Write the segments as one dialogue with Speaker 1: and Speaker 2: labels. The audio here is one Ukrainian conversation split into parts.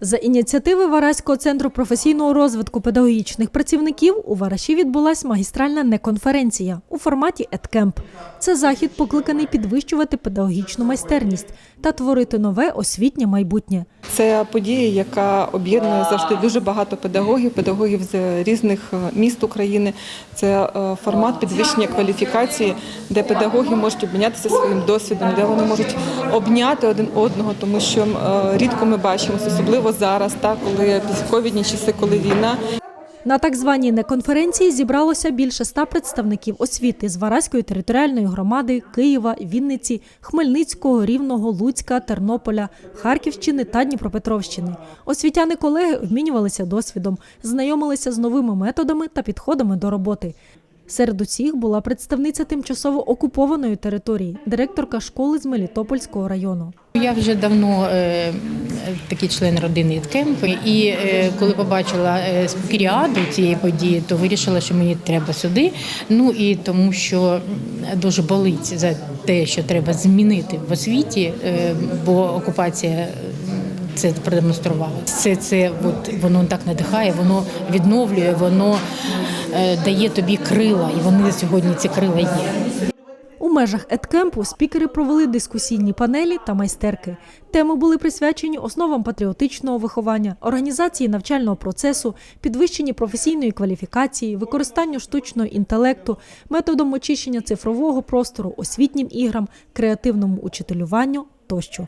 Speaker 1: За ініціативи Вараського центру професійного розвитку педагогічних працівників у Вараші відбулась магістральна неконференція у форматі «Еткемп». Це захід покликаний підвищувати педагогічну майстерність та творити нове освітнє майбутнє.
Speaker 2: Це подія, яка об'єднує завжди дуже багато педагогів, педагогів з різних е, міст України. Це е, формат підвищення кваліфікації, де педагоги можуть обмінятися своїм досвідом, де вони можуть обняти один одного, тому що е, рідко ми бачимося, особливо зараз, та коли ковідні часи, коли війна.
Speaker 1: На так званій неконференції зібралося більше ста представників освіти з Вараської територіальної громади, Києва, Вінниці, Хмельницького, Рівного, Луцька, Тернополя, Харківщини та Дніпропетровщини. Освітяни колеги обмінювалися досвідом, знайомилися з новими методами та підходами до роботи. Серед усіх була представниця тимчасово окупованої території, директорка школи з Мелітопольського району.
Speaker 3: Я вже давно е, такий член родини Іткемп, і е, коли побачила е, спікеріаду цієї події, то вирішила, що мені треба сюди. Ну і тому, що дуже болить за те, що треба змінити в освіті, е, бо окупація. Це продемонструвала. Це це от воно так надихає, воно відновлює, воно е, дає тобі крила, і вони сьогодні ці крила є.
Speaker 1: У межах еткемпу спікери провели дискусійні панелі та майстерки. Теми були присвячені основам патріотичного виховання, організації навчального процесу, підвищенні професійної кваліфікації, використанню штучного інтелекту, методом очищення цифрового простору, освітнім іграм, креативному учителюванню тощо.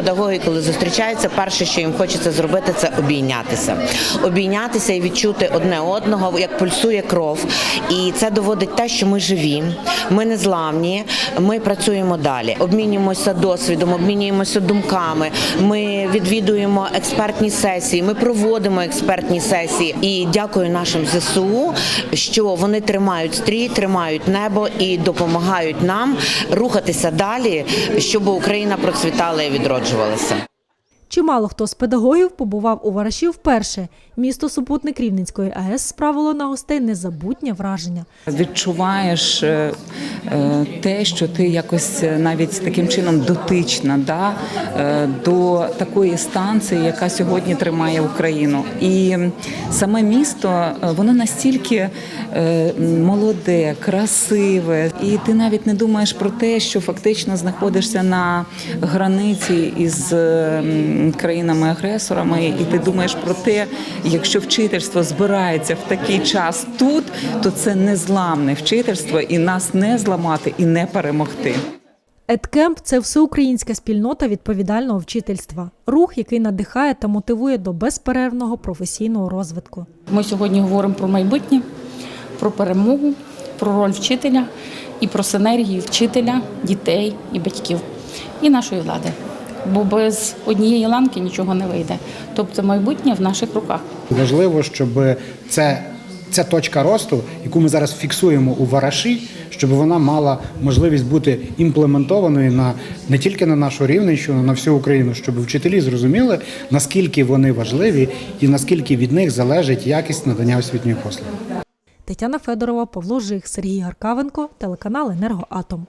Speaker 4: Педагоги, коли зустрічаються, перше, що їм хочеться зробити, це обійнятися. Обійнятися і відчути одне одного, як пульсує кров. І це доводить те, що ми живі, ми не зламні, ми працюємо далі. Обмінюємося досвідом, обмінюємося думками. Ми відвідуємо експертні сесії, ми проводимо експертні сесії. І дякую нашим ЗСУ, що вони тримають стрій, тримають небо і допомагають нам рухатися далі, щоб Україна процвітала і відроджувалася.
Speaker 1: Чимало хто з педагогів побував у Вараші вперше. Місто супутник Рівненської АЕС справило на гостей незабутнє враження.
Speaker 5: відчуваєш е, те, що ти якось е, навіть таким чином дотична да, е, до такої станції, яка сьогодні тримає Україну. І саме місто е, воно настільки е, молоде, красиве, і ти навіть не думаєш про те, що фактично знаходишся на границі із е, країнами-агресорами, і ти думаєш про те, якщо вчительство збирається в такий час тут, то це незламне вчительство, і нас не зламати і не перемогти.
Speaker 1: Едкемп це всеукраїнська спільнота відповідального вчительства, рух, який надихає та мотивує до безперервного професійного розвитку.
Speaker 6: Ми сьогодні говоримо про майбутнє, про перемогу, про роль вчителя і про синергію вчителя, дітей і батьків і нашої влади. Бо без однієї ланки нічого не вийде. Тобто майбутнє в наших руках.
Speaker 7: Важливо, щоб це, ця точка росту, яку ми зараз фіксуємо у вараші, щоб вона мала можливість бути імплементованою на не тільки на нашу рівненщину, на всю Україну, щоб вчителі зрозуміли, наскільки вони важливі і наскільки від них залежить якість надання освітньої послуги.
Speaker 1: Тетяна Федорова, Павло Жих, Сергій Гаркавенко, телеканал Енергоатом.